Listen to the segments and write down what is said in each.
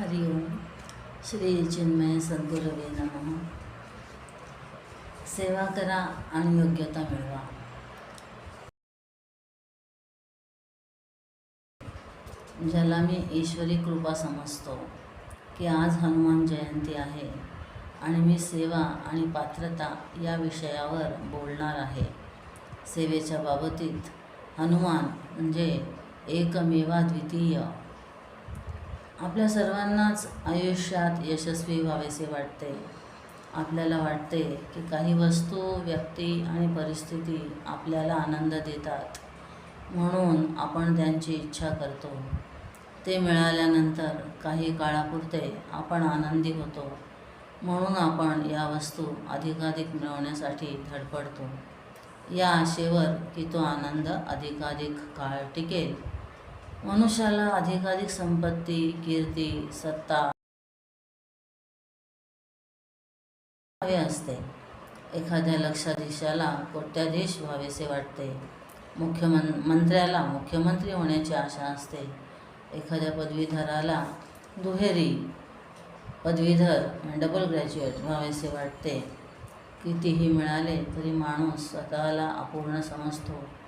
हरि ओम। श्री चिन्मय सद्गुरवे नमः। सेवा करा आणि योग्यता मिळवा. ज्याला मी ईश्वरी कृपा समजतो की आज हनुमान जयंती आहे आणि मी सेवा आणि पात्रता या विषयावर बोलणार आहे. सेवेच्या बाबतीत हनुमान म्हणजे एकमेवा द्वितीय आपल्या सर्वांनाच आयुष्यात यशस्वी व्हावेसे वाटते. आपल्याला वाटते की काही वस्तू व्यक्ती आणि परिस्थिती आपल्याला आनंद देतात. म्हणून आपण त्यांची इच्छा करतो. ते मिळाल्यानंतर काही काळापुरते आपण आनंदी होतो. म्हणून आपण या वस्तू अधिकाधिक मिळवण्यासाठी धडपडतो. या आशेवर की तो आनंद अधिकाधिक काळ टिकेल. मनुष्याला अधिकाधिक संपत्ती कीर्ती सत्ता हवे असते. एखाद्या लक्षाधीशाला कोट्याधीश व्हावेसे वाटते. मुख्यमं मंत्र्याला मुख्यमंत्री होण्याची आशा असते. एखाद्या पदवीधराला दुहेरी पदवीधर डबल ग्रॅज्युएट व्हावेसे वाटते. कितीही मिळाले तरी माणूस स्वतःला अपूर्ण समजतो.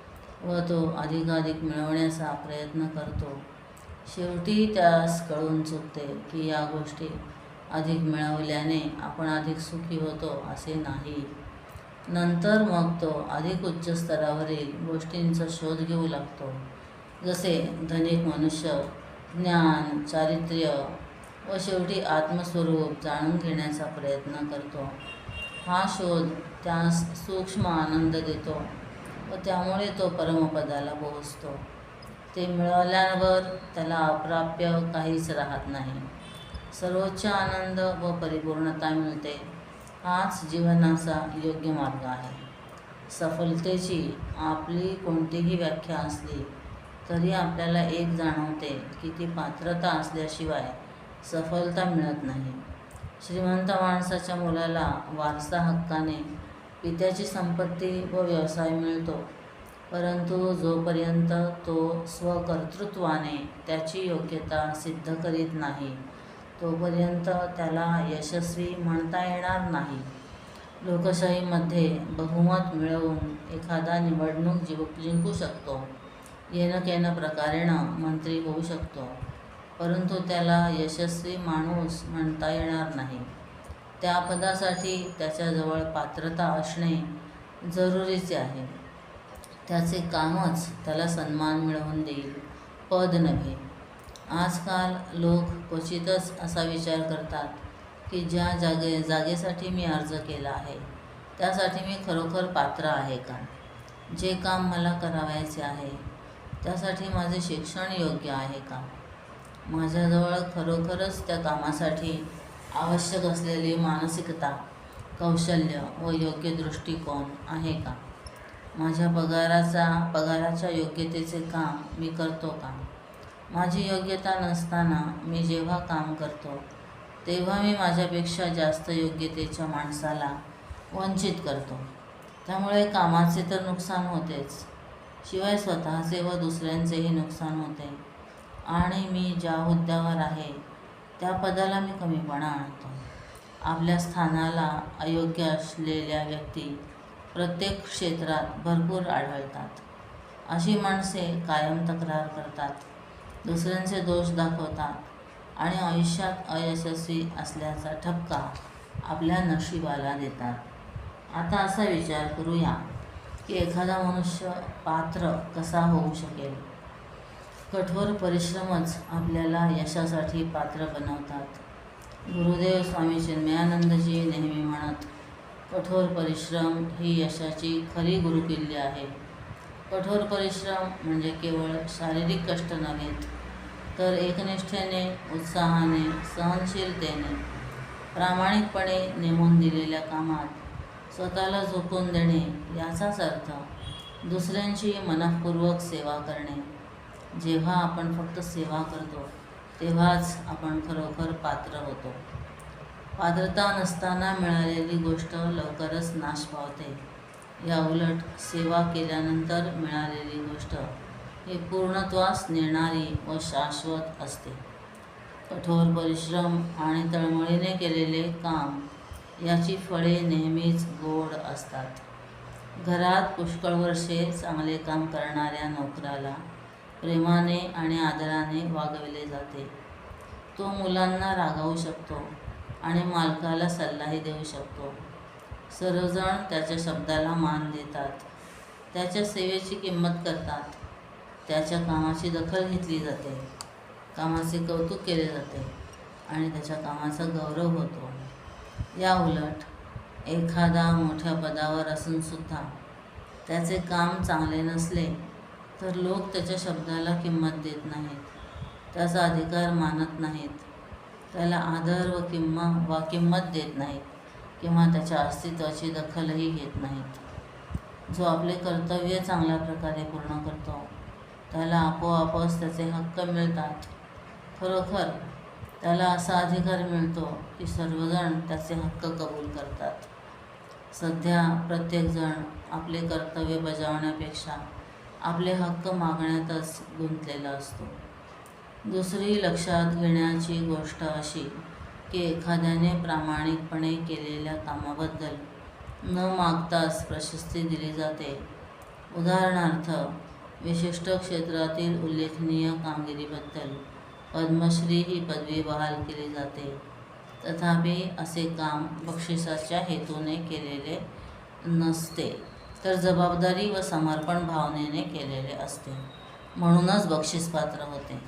व तो अधिकाधिक मिळवण्याचा प्रयत्न करतो. शेवटी त्यास कळून चुकते की या गोष्टी अधिक मिळवल्याने आपण अधिक सुखी होतो असे नाही. नंतर मग तो अधिक उच्च स्तरावरील गोष्टींचा शोध घेऊ लागतो. जसे धनिक मनुष्य ज्ञान चारित्र्य व शेवटी आत्मस्वरूप जाणून घेण्याचा प्रयत्न करतो. हा शोध त्यास सूक्ष्म आनंद देतो. व त्यामुळे तो परमपदाला पोहोचतो. ते मिळाल्यावर त्याला अप्राप्य काहीच राहत नाही. सर्वोच्च आनंद व परिपूर्णता मिळते. हाच जीवनाचा योग्य मार्ग आहे. सफलतेची आपली कोणतीही व्याख्या असली तरी आपल्याला एक जाणवते की ती पात्रता असल्याशिवाय सफलता मिळत नाही. श्रीमंत माणसाच्या मुलाला वारसा हक्काने पित्याची संपत्ती व व्यवसाय मिळतो. परंतु जोपर्यंत तो स्वकर्तृत्वाने त्याची योग्यता सिद्ध करीत नाही तोपर्यंत त्याला यशस्वी म्हणता येणार नाही. लोकशाहीमध्ये बहुमत मिळवून एखादा निवडणूक जिव जिंकू शकतो. येणं केनं प्रकारेनं मंत्री होऊ शकतो. परंतु त्याला यशस्वी माणूस म्हणता येणार नाही. त्या पदासाठी त्याच्याजवळ पात्रता असणे जरुरीचे आहे. त्याचे कामच त्याला सन्मान मिळवून देईल. पद नव्हे. आजकाल लोक क्वचितच असा विचार करतात की ज्या जागे जागेसाठी मी अर्ज केला आहे त्यासाठी मी खरोखर पात्र आहे का? जे काम मला करावायचे आहे त्यासाठी माझे शिक्षण योग्य आहे का? माझ्याजवळ खरोखरच त्या कामासाठी आवश्यक असलेली मानसिकता कौशल्य व योग्य दृष्टिकोन आहे का? माझ्या पगाराचा पगाराच्या योग्यतेचे काम मी करतो का? माझी योग्यता नसताना मी जेव्हा काम करतो तेव्हा मी माझ्यापेक्षा जास्त योग्यतेच्या माणसाला वंचित करतो. त्यामुळे कामाचे तर नुकसान होतेच शिवाय स्वतःचे व दुसऱ्यांचेही नुकसान होते. आणि मी ज्या हुद्द्यावर आहे त्या पदाला मी कमीपणा आणतो. आपल्या स्थानाला अयोग्य असलेल्या व्यक्ती प्रत्येक क्षेत्रात भरपूर आढळतात. अशी माणसे कायम तक्रार करतात. दुसऱ्यांचे दोष दाखवतात आणि आयुष्यात अयशस्वी असल्याचा ठपका आपल्या नशिबाला देतात. आता असा विचार करूया की एखादा मनुष्य पात्र कसा होऊ शकेल? कठोर परिश्रमच आपल्याला यशासाठी पात्र बनवतात. गुरुदेव स्वामी चिन्मयानंदजी नेहमी म्हणत कठोर परिश्रम ही यशाची खरी गुरुकिल्ली आहे. कठोर परिश्रम म्हणजे केवळ शारीरिक कष्ट नव्हेत तर एकनिष्ठेने उत्साहाने सहनशीलतेने प्रामाणिकपणे नेमून दिलेल्या कामात स्वतःला झोकून देणे याचाच अर्थ दुसऱ्यांची मनःपूर्वक सेवा करणे. जेव्हा आपण फक्त सेवा करतो तेव्हाच आपण खरोखर पात्र होतो. पात्रता नसताना मिळालेली गोष्ट लवकरच नाश पावते. या उलट सेवा केल्यानंतर मिळालेली गोष्ट ही पूर्णत्वास नेणारी व शाश्वत असते. कठोर परिश्रम आणि तळमळीने केलेले काम याची फळे नेहमीच गोड असतात. घरात पुष्कळ वर्षे चांगले काम करणाऱ्या नोकराला प्रेमाने आणि आदराने वागविले जाते. तो मुलांना रागावू शकतो आणि मालकाला सल्लाही देऊ शकतो. सर्वजण त्याच्या शब्दाला मान देतात. त्याच्या सेवेची किंमत करतात. त्याच्या कामाची दखल घेतली जाते. कामाचे कौतुक केले जाते आणि त्याच्या कामाचा गौरव होतो. या उलट एखादा मोठ्या पदावर असूनसुद्धा त्याचे काम चांगले नसले तर लोक त्याच्या शब्दाला किंमत देत नाहीत. त्याचा अधिकार मानत नाहीत. त्याला आदर व किंमत वा किंमत देत नाहीत किंवा त्याच्या अस्तित्वाची दखलही घेत नाहीत. जो आपले कर्तव्य चांगल्या प्रकारे पूर्ण करतो त्याला आपोआपच त्याचे हक्क मिळतात. खरोखर त्याला असा अधिकार मिळतो की सर्वजण त्याचे हक्क कबूल करतात. सध्या प्रत्येकजण आपले कर्तव्य बजावण्यापेक्षा आपले हक्क मागण्यातच गुंतलेला असतो. दुसरी लक्षात घेण्याची गोष्ट अशी की एखाद्याने प्रामाणिकपणे केलेल्या कामाबद्दल न मागताच प्रशस्ती दिली जाते. उदाहरणार्थ विशिष्ट क्षेत्रातील उल्लेखनीय कामगिरीबद्दल पद्मश्री ही पदवी बहाल केली जाते. तथापि असे काम बक्षिसाच्या हेतूने केलेले नसते. तर जबाबदारी व समर्पण भावनेने केलेले असते. म्हणूनच बक्षीस पात्र होते.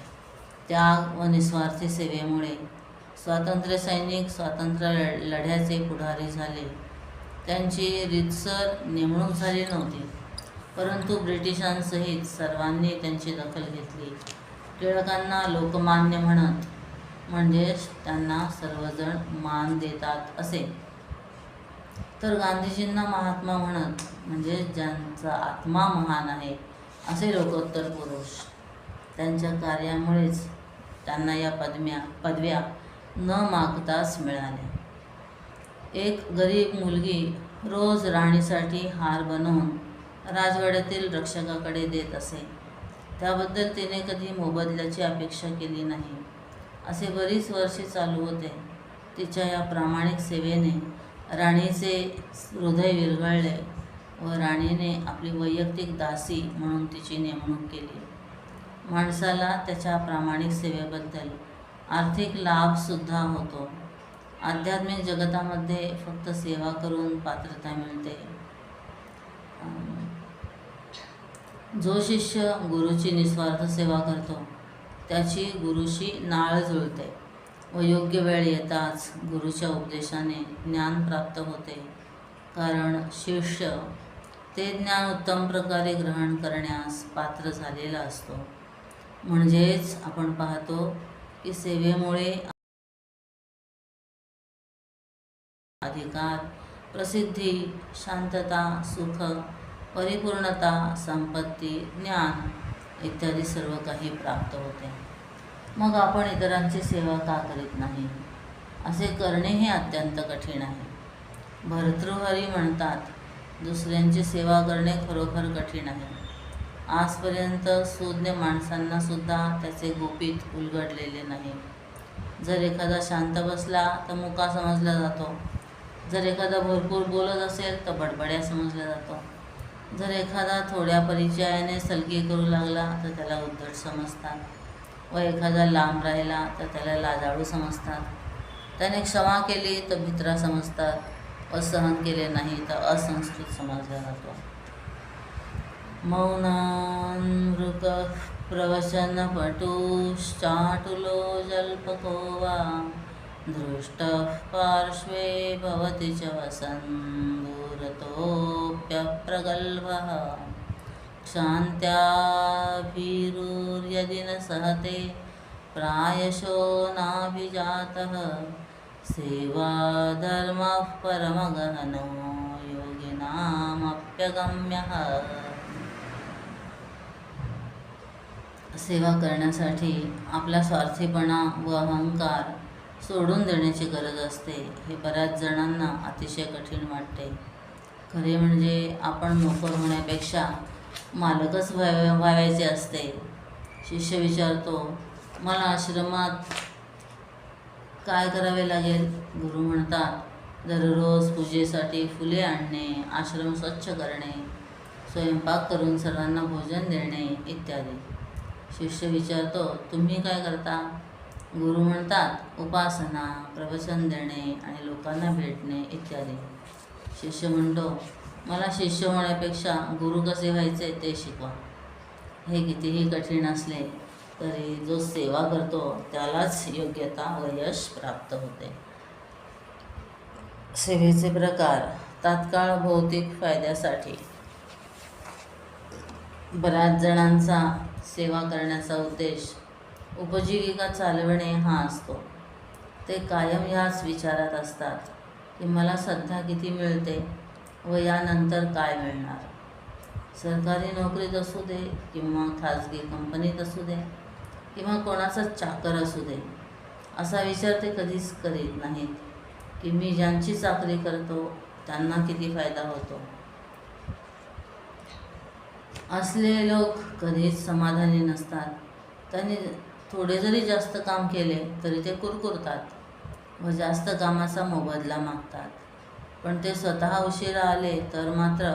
त्याग व निस्वार्थी सेवेमुळे स्वातंत्र्य सैनिक स्वातंत्र्य लढ्याचे पुढारी झाले. त्यांची रीतसर नेमणूक झाली नव्हती. परंतु ब्रिटिशांसहित सर्वांनी त्यांची दखल घेतली. टिळकांना लोकमान्य म्हणत म्हणजेच त्यांना सर्वजण मान देतात असे. तर गांधीजींना महात्मा म्हणत म्हणजे ज्यांचा आत्मा महान आहे असे लोकोत्तर पुरुष. त्यांच्या कार्यामुळेच त्यांना या पदम्या पदव्या न मागताच मिळाल्या. एक गरीब मुलगी रोज राणीसाठी हार बनवून राजवाड्यातील रक्षकाकडे देत असे. त्याबद्दल तिने कधी मोबदल्याची अपेक्षा केली नाही. असे बरीच वर्षे चालू होते. तिच्या या प्रामाणिक सेवेने राणीचे हृदय विरघळले व राणीने आपली वैयक्तिक दासी म्हणून तिची नेमणूक केली. माणसाला त्याच्या प्रामाणिक सेवेबद्दल आर्थिक लाभसुद्धा होतो. आध्यात्मिक जगतामध्ये फक्त सेवा करून पात्रता मिळते. जो शिष्य गुरुची निस्वार्थ सेवा करतो त्याची गुरुशी नाळ जुळते. व योग्य वेळ येताच गुरुच्या उपदेशाने ज्ञान प्राप्त होते. कारण शिष्य ते ज्ञान उत्तम प्रकारे ग्रहण करण्यास पात्र झालेला असतो. म्हणजेच आपण पाहतो की सेवेमुळे अधिकार प्रसिद्धी शांतता सुख परिपूर्णता संपत्ती ज्ञान इत्यादी सर्व काही प्राप्त होते. मग आपण इतरांची सेवा का करीत नाही? असे करणेही अत्यंत कठीण आहे. भर्तृहरी म्हणतात दुसऱ्यांची सेवा करणे खरोखर कठीण आहे. आजपर्यंत सुज्ञ माणसांनासुद्धा त्याचे गोपित उलगडलेले नाही. जर एखादा शांत बसला तर मुका समजला जातो. जर एखादा भरपूर बोलत असेल तर बडबड्या समजला जातो. जर एखादा थोड्या परिचयाने सलगी करू लागला तर त्याला उद्धट समजतात. व एखादा लांब राहिला तर त्याला लाजाळू समजतात. त्याने क्षमा केली तर भित्रा समजतात व सहन केले नाही तर असंस्कृत समजला जातो मौनानृक प्रवचनपटुश्चाटुलो जल्पको वा दृष्टः पार्श्वे भवति च वसन् दूरतोऽप्यप्रगल्भः। क्षान्त्याभिरुर्यदि न सहते प्रायशो नाभिजातः। सेवाधर्मः परमगहनो योगिनामप्यगम्यः। सेवा करण्यासाठी आपला स्वार्थीपणा व अहंकार सोडून देण्याची गरज असते हे बऱ्याच जणांना अतिशय कठीण वाटते. खरे म्हणजे आपण नोकर होण्यापेक्षा मालकच व्हावे व्हावायचे असते. शिष्य विचारतो मला आश्रमात काय करावे लागेल? गुरु म्हणतात दररोज पूजेसाठी फुले आणणे आश्रम स्वच्छ करणे स्वयंपाक करून सर्वांना भोजन देणे इत्यादी. शिष्य विचारतो तुम्ही काय करता? गुरु म्हणतात उपासना प्रवचन देणे आणि लोकांना भेटणे इत्यादी. शिष्य म्हणतो मला शिष्य होण्यापेक्षा गुरु कसे व्हायचे ते शिकवा. हे कितीही कठीण असले तरी जो सेवा करतो त्यालाच योग्यता व यश प्राप्त होते. सेवेचे प्रकार तात्काळ भौतिक फायद्यासाठी. बऱ्याच जणांचा सेवा करण्याचा उद्देश उपजीविका चालवणे हा असतो. ते कायम ह्याच विचारात असतात की मला सध्या किती मिळते? व यानंतर काय मिळणार? सरकारी नोकरीत असू दे किंवा खाजगी कंपनीत असू दे किंवा कोणाचा चाकर असू दे असा विचार ते कधीच करीत नाहीत की मी ज्यांची चाकरी करतो त्यांना किती फायदा होतो. असले लोक कधीच समाधानी नसतात. त्यांनी थोडे जरी जास्त काम केले तरी ते कुरकुरतात व जास्त कामाचा मोबदला मागतात. पण ते स्वतः उशिरा आले तर मात्र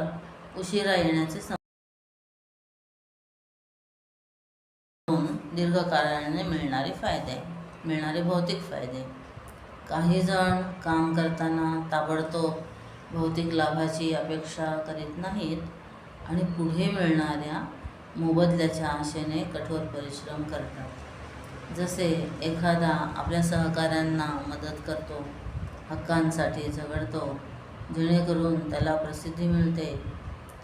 उशिरा येण्याचे दीर्घकाळाने मिळणारे फायदे मिळणारे भौतिक फायदे. काही जण काम करताना ताबडतोब भौतिक लाभाची अपेक्षा करीत नाहीत आणि पुढे मिळणाऱ्या मोबदल्याच्या आशेने कठोर परिश्रम करतात. जसे एखादा आपल्या सहकाऱ्यांना मदत करतो हक्कांसाठी झगडतो जेणेकरून त्याला प्रसिद्धी मिळते.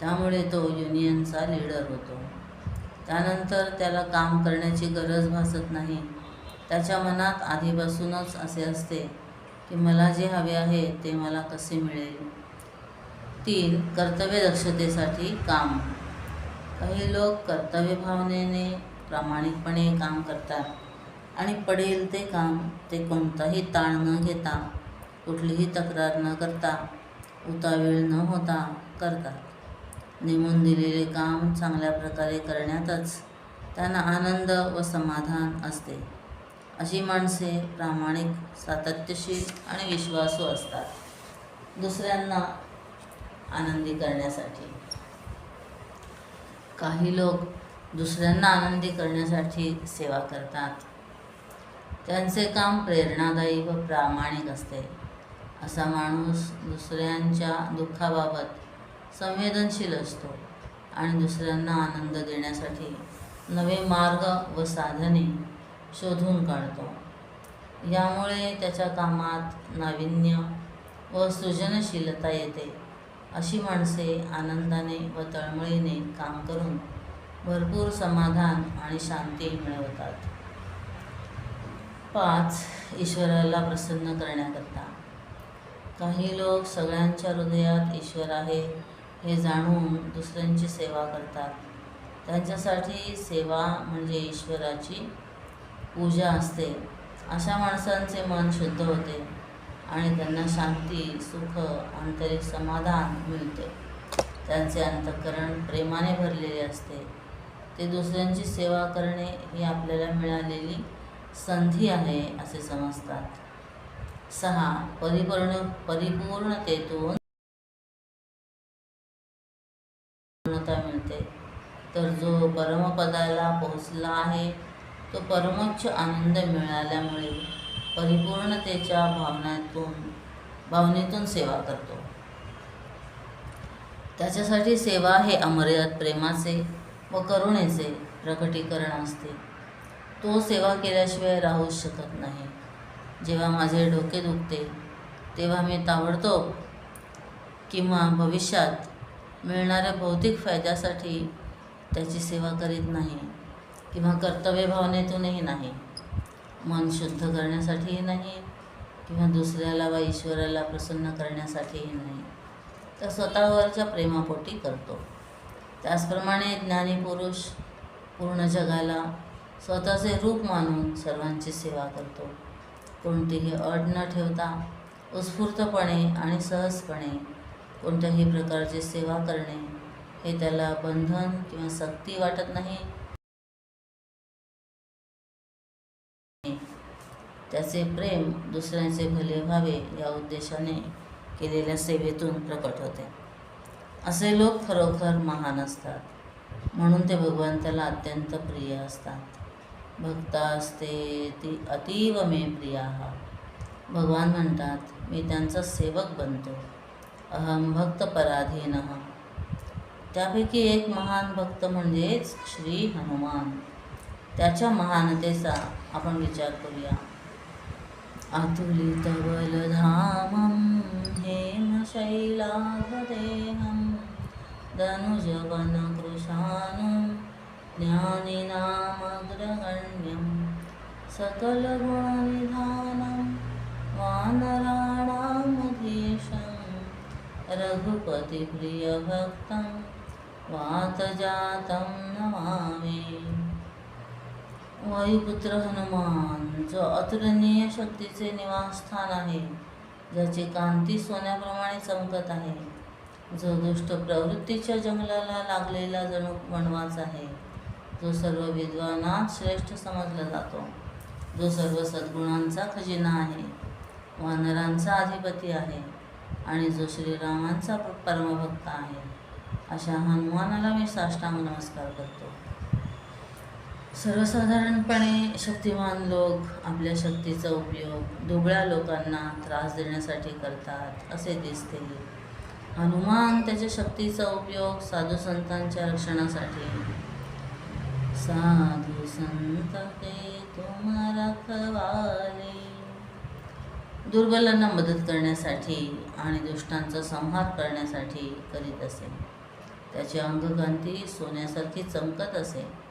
त्यामुळे तो युनियनचा लीडर होतो. त्यानंतर त्याला काम करण्याची गरज भासत नाही. त्याच्या मनात आधीपासूनच असे असते की मला जे हवे आहे ते मला कसे मिळेल. तीन कर्तव्य दक्षतेसाठी काम. काही लोक कर्तव्य भावनेने प्रामाणिकपणे काम करतात आणि पडेल ते काम ते कोणताही ताण न घेता कुठलीही तक्रार न करता उतावीळ न होता करतात. नेमून दिलेले काम चांगल्या प्रकारे करण्यातच त्यांना आनंद व समाधान असते. अशी माणसे प्रामाणिक सातत्यशील आणि विश्वासू असतात. दुसऱ्यांना आनंदी करण्यासाठी. काही लोक दुसऱ्यांना आनंदी करण्यासाठी सेवा करतात. त्यांचे काम प्रेरणादायी व प्रामाणिक असते. असा माणूस दुसऱ्यांच्या दुःखाबाबत संवेदनशील असतो आणि दुसऱ्यांना आनंद देण्यासाठी नवे मार्ग व साधने शोधून काढतो. यामुळे त्याच्या कामात नाविन्य व सृजनशीलता येते अशी माणसे आनंदाने व तळमळीने काम करून भरपूर समाधान आणि शांती मिळवतात. पाच ईश्वराला प्रसन्न करण्याकरता. काही लोक सगळ्यांच्या हृदयात ईश्वर आहे हे जाणून दुसऱ्यांची सेवा करतात. त्यांच्यासाठी सेवा म्हणजे ईश्वराची पूजा असते. अशा माणसांचे मन शुद्ध होते आणि त्यांना शांती सुख आंतरिक समाधान मिळते. त्यांचे अंतःकरण प्रेमाने भरलेले असते. ते दुसऱ्यांची सेवा करणे ही आपल्याला मिळालेली संधी आहे असे समजतात. सहा. परिपूर्ण परिपूर्णतेतून पूर्णता मिळते. तर जो परमपदाला पोहोचला आहे तो परमोच्च आनंद मिळाल्यामुळे परिपूर्णतेच्या भावनातून भावनेतून सेवा करतो. त्याच्यासाठी सेवा हे अमर्याद प्रेमाचे व करुणेचे प्रकटीकरण असते. तो सेवा केल्याशिवाय राहूच शकत नाही. जेव्हा माझे डोके दुखते तेव्हा मी ताबडतोब किंवा भविष्यात मिळणाऱ्या भौतिक फायद्यासाठी त्याची सेवा करीत नाही किंवा कर्तव्य भावनेतूनही नाही. मन शुद्ध करण्यासाठीही नाही किंवा दुसऱ्याला वा ईश्वराला प्रसन्न करण्यासाठीही नाही. तर स्वतःवरच्या प्रेमापोटी करतो. त्याचप्रमाणे ज्ञानी पुरुष पूर्ण जगाला स्वतःचे रूप मानून सर्वांची सेवा करतो. कोणतीही अड न ठेवता उत्स्फूर्तपणे आणि सहजपणे कोणत्याही प्रकारची सेवा करणे हे त्याला बंधन किंवा सक्ती वाटत नाही. त्याचे प्रेम दुसऱ्याचे भले व्हावे या उद्देशाने केलेल्या सेवेतून प्रकट होते. असे लोक खरोखर महान असतात. म्हणून ते भगवंताला अत्यंत प्रिय असतात. भक्तास्ते ती अतीव मे प्रिया. भगवान म्हणतात मी त्यांचा सेवक बनतो. अहम भक्त पराधीन. त्यापैकी एक महान भक्त म्हणजेच श्री हनुमान. त्याच्या महानतेचा आपण विचार करूया. अतुलित बलधामं हेमशैलाभदेहं धनुजवनकृशानं ज्ञानिनामग्रगण्यं सकलगुणनिधानं वानराणामधीशं रघुपतिप्रियभक्तं वातजातं नमामि। वायुपुत्र हनुमान जो अतुलनीय शक्तीचे निवासस्थान आहे ज्याची कांती सोन्याप्रमाणे चमकत आहे जो दुष्ट प्रवृत्तीच्या जंगलाला लागलेला जणू वनवास आहे जो सर्व विद्वानात श्रेष्ठ समजला जातो. जो सर्व सद्गुणांचा खजिना आहे वानरांचा अधिपती आहे आणि जो श्रीरामांचा परमभक्त आहे अशा हनुमानाला मी साष्टांग नमस्कार करतो. सर्वसाधारणपणे शक्तिमान लोक आपल्या शक्तीचा उपयोग दुबळ्या लोकांना त्रास देण्यासाठी करतात असे दिसते. हनुमान त्याच्या शक्तीचा उपयोग साधू संतांच्या रक्षणासाठी साधू संत के तुम रखवाले. दुर्बलांना मदत करण्यासाठी आणि दुष्टांचा संहार करण्यासाठी करीत असे. त्याची अंगकांती सोन्यासारखी चमकत असे.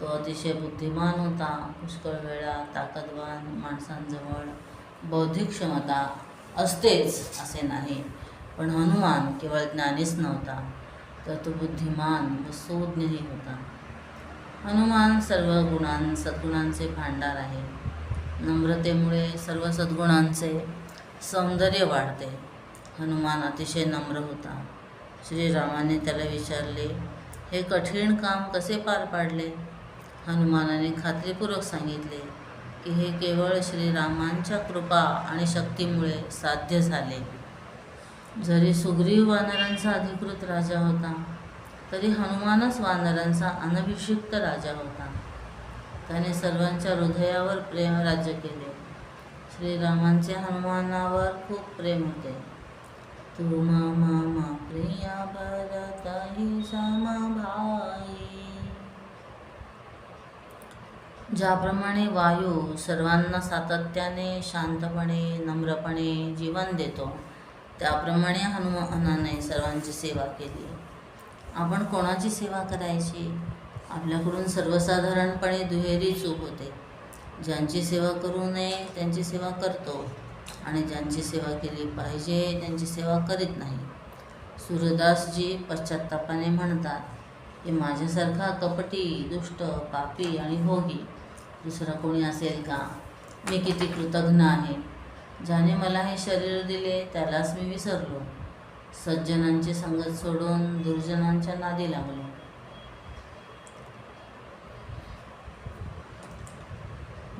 तो अतिशय बुद्धिमान होता पुष्कळ वेळा ताकदवान माणसांजवळ बौद्धिक क्षमता असतेच असे नाही पण हनुमान केवळ ज्ञानीच नव्हता तर तो बुद्धिमान व सुज्ञही होता. हनुमान सर्व गुणां सद्गुणांचे भांडार आहे. नम्रतेमुळे सर्व सद्गुणांचे सौंदर्य वाढते. हनुमान अतिशय नम्र होता. श्रीरामाने त्याला विचारले हे कठीण काम कसे पार पाडले? हनुमानाने खात्रीपूर्वक सांगितले की हे केवळ श्रीरामांच्या कृपा आणि शक्तीमुळे साध्य झाले. जरी सुग्रीव वानरांचा अधिकृत राजा होता तरी हनुमानच वानरांचा अनभिषिक्त राजा होता. त्याने सर्वांच्या हृदयावर प्रेम राज्य केले. श्रीरामांचे हनुमानावर खूप प्रेम होते. तू मामा प्रिया भरत ही भाई. ज्याप्रमाणे वायू सर्वांना सातत्याने शांतपणे नम्रपणे जीवन देतो त्याप्रमाणे हनुमानाने सर्वांची सेवा केली. आपण कोणाची सेवा करायची? आपल्याकडून सर्वसाधारणपणे दुहेरी चूक होते. ज्यांची सेवा करू नये त्यांची सेवा करतो. आणि ज्यांची सेवा केली पाहिजे त्यांची सेवा करीत नाही. सूर्यदासजी पश्चात्तापाने म्हणतात की माझ्यासारखा कपटी दुष्ट पापी आणि भोगी दुसरा कोणी असेल का? मी किती कृतज्ञ आहे. ज्याने मला हे शरीर दिले त्यालाच मी विसरलो. सज्जनांची संगत सोडून दुर्जनांच्या नादी लागलो.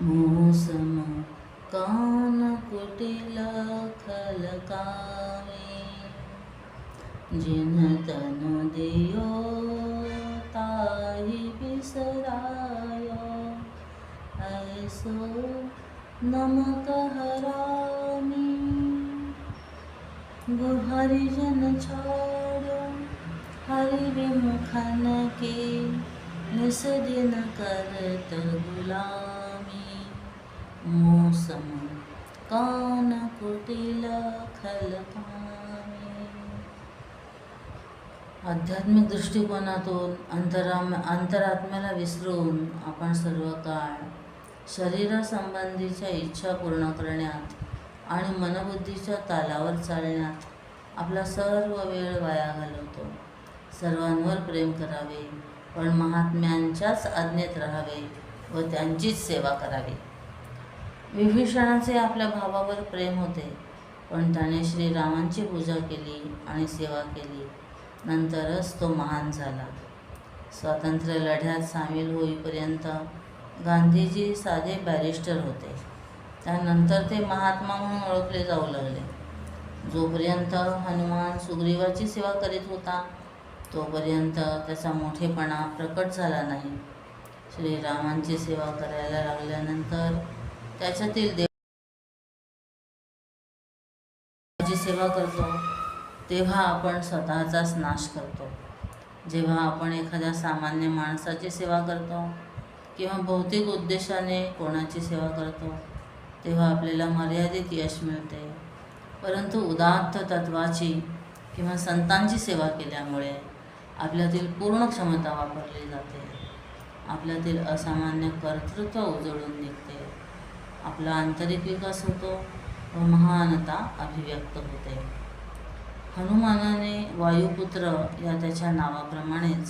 मोसम कान कुटिल खलकावे जिन तनु दियो ताही विसरायो ऐसो नमक हरामी गुहरिजन छोड़ो हरि विमुखन के निस दिन करत गुलामी। मौसम कान कुटिल खल आध्यात्मिक दृष्टिकोनातून अंतराम अंतरात्म्याला विसरून आपण सर्व काळ शरीरासंबंधीच्या इच्छा पूर्ण करण्यात आणि मनबुद्धीच्या तालावर चालण्यात आपला सर्व वेळ वाया घालवतो. सर्वांवर प्रेम करावे पण महात्म्यांच्याच आज्ञेत राहावे व त्यांचीच सेवा करावी. विभीषणाचे आपल्या भावावर प्रेम होते पण त्याने श्रीरामांची पूजा केली आणि सेवा केली. नंतरच तो महान झाला. स्वातंत्र्य लढ्यात सामील होईपर्यंत गांधीजी साधे बॅरिस्टर होते. त्यानंतर ते महात्मा म्हणून ओळखले जाऊ लागले. जोपर्यंत हनुमान सुग्रीवाची सेवा करीत होता तोपर्यंत त्याचा मोठेपणा प्रकट झाला नाही. श्रीरामांची सेवा करायला लागल्यानंतर त्याच्यातील देवाची सेवा करतो तेव्हा आपण स्वतःचाच नाश करतो. जेव्हा आपण एखाद्या सामान्य माणसाची सेवा करतो किंवा भौतिक उद्देशाने कोणाची सेवा करतो तेव्हा आपल्याला मर्यादित यश मिळते. परंतु उदात्त तत्वाची किंवा संतांची सेवा केल्यामुळे आपल्यातील पूर्ण क्षमता वापरली जाते. आपल्यातील असामान्य कर्तृत्व उजळून निघते. आपला आंतरिक विकास होतो व महानता अभिव्यक्त होते. हनुमानाने वायुपुत्र या त्याच्या नावाप्रमाणेच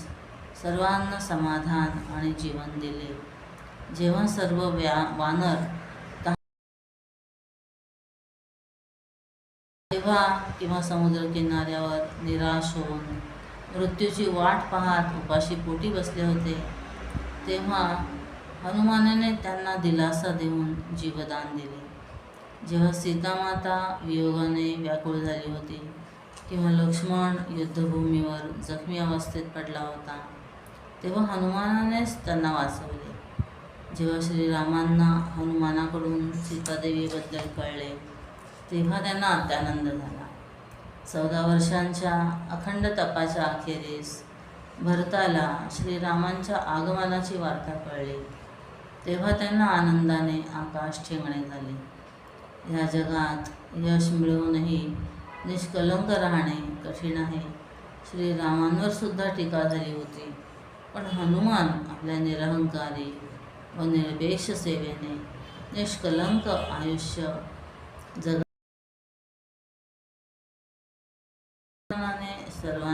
सर्वांना समाधान आणि जीवन दिले. जेव्हा सर्व व्या वानर तेव्हा किंवा समुद्रकिनाऱ्यावर निराश होऊन मृत्यूची वाट पाहत उपाशी पोटी बसले होते तेव्हा हनुमानाने त्यांना दिलासा देऊन जीवदान दिले. जेव्हा सीतामाता वियोगाने व्याकुळ झाली होती किंवा लक्ष्मण युद्धभूमीवर जखमी अवस्थेत पडला होता तेव्हा हनुमानानेच त्यांना वाचवले. जेव्हा श्रीरामांना हनुमानाकडून सीतादेवीबद्दल कळले तेव्हा त्यांना अत्यानंद झाला. चौदा वर्षांच्या अखंड तपाच्या अखेरीस भरताला श्रीरामांच्या आगमनाची वार्ता कळली. तेव्हा त्यांना आनंदाने आकाश ठेंगणे झाले. ह्या जगात यश मिळवूनही निष्कलंक राहणे कठीण आहे. श्रीरामांवर सुद्धा टीका झाली होती. पण हनुमान आपल्या निरहंकारी व निरपेक्ष सेवेने निष्कलंक आयुष्य जग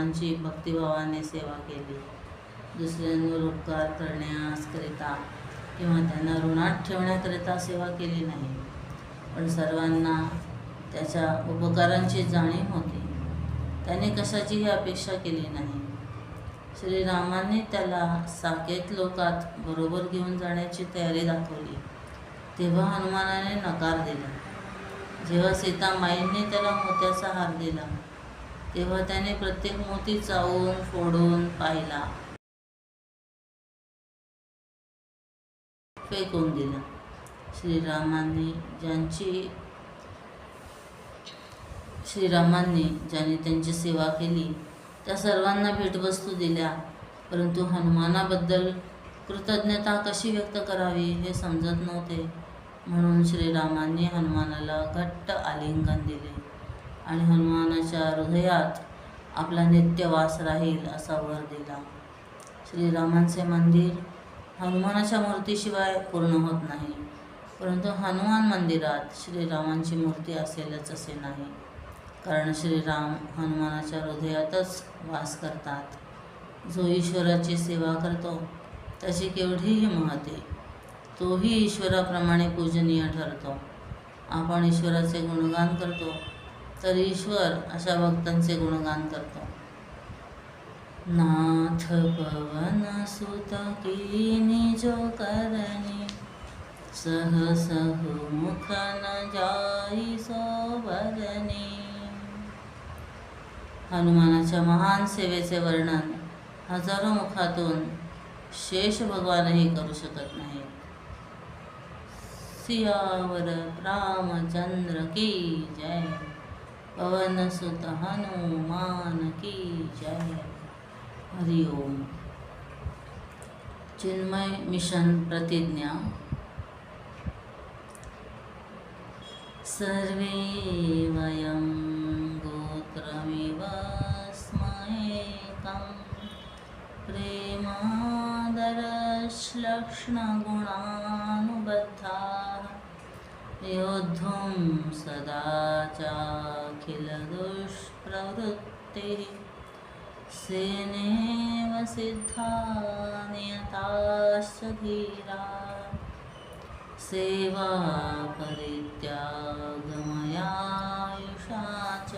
सर्वांची भक्तिभावाने सेवा केली. दुसऱ्यांवर उपकार करण्याकरिता किंवा त्यांना ऋणात ठेवण्याकरिता सेवा केली नाही. पण सर्वांना त्याच्या उपकारांची जाणीव होती. त्याने कशाचीही अपेक्षा केली नाही. श्रीरामांनी त्याला साकेत लोकात बरोबर घेऊन जाण्याची तयारी दाखवली. तेव्हा हनुमानाने नकार दिला. जेव्हा सीतामाईंनी त्याला मोत्याचा हार दिला तेव्हा त्याने प्रत्येक मोती चावून फोडून पाहिला. फेकून दिला. श्रीरामांनी ज्यांची श्रीरामांनी ज्यांनी त्यांची सेवा केली त्या सर्वांना भेटवस्तू दिल्या. परंतु हनुमानाबद्दल कृतज्ञता कशी व्यक्त करावी हे समजत नव्हते. म्हणून श्रीरामांनी हनुमानाला घट्ट आलिंगन दिले. आणि हनुमानाच्या हृदयात आपला नित्यवास राहील असा वर दिला. श्रीरामांचे मंदिर हनुमानाच्या मूर्तीशिवाय पूर्ण होत नाही. परंतु हनुमान मंदिरात श्रीरामांची मूर्ती असेलच असे नाही. कारण श्रीराम हनुमानाच्या हृदयातच वास करतात. जो ईश्वराची सेवा करतो त्याची केवढीही महते तोही ईश्वराप्रमाणे पूजनीय ठरतो. आपण ईश्वराचे गुणगान करतो तर ईश्वर अशा भक्तांचे गुणगान करतो. नाथ पवन सुत कीनी जो करणी सह सह मुख न जाई सोबरणी. हनुमानाच्या महान सेवेचे वर्णन हजारो मुखातून शेष भगवानही करू शकत नाही सियावर रामचंद्र की जय. पवन सुत हनुमान की जय हरिओम चिन्मय मिशन प्रतिज्ञा। सर्वे वयं गोत्रमिव स्मयेकं प्रेमादरश्लक्ष्णगुणानुबद्धाः। योद्धुं सदा चाखिलदुष्प्रवृत्तिः सेनेव सिद्धा नियताश्च धीरा सेवा परित्यागमयायुषा च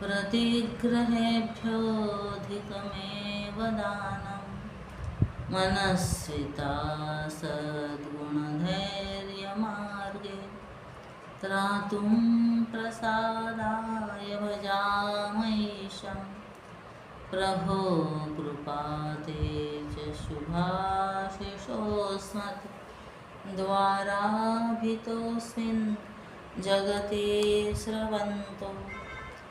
प्रतिग्रहेभ्योऽधिकमेव दानं मनस्विता सद्गुणधैर्यमा त्रातुं प्रसादाय भजामैशं प्रभो कृपाते च शुभाशिषोऽस्मत्। द्वाराभितोऽस्मिन् जगति स्रवन्तो।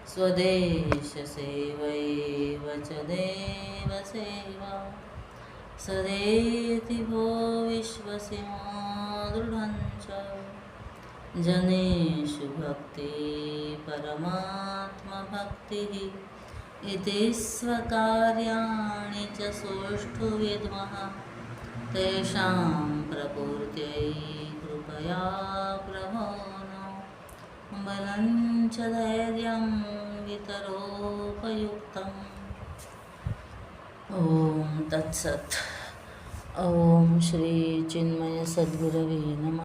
स्वदेशसेवैव च देवसेवा। सदेति भो विश्वसिमो दृढं च जनेषु भक्ति परमात्मभक्तिः इति स्वकार्याणि च सुष्ठु विद्मः तेषां प्रपूर्त्यै कृपया प्रभो नो बलं च धैर्यं वितरोपयुक्तम्। ॐ तत्सत्। ॐ श्री चिन्मय सद्गुरवे नमः।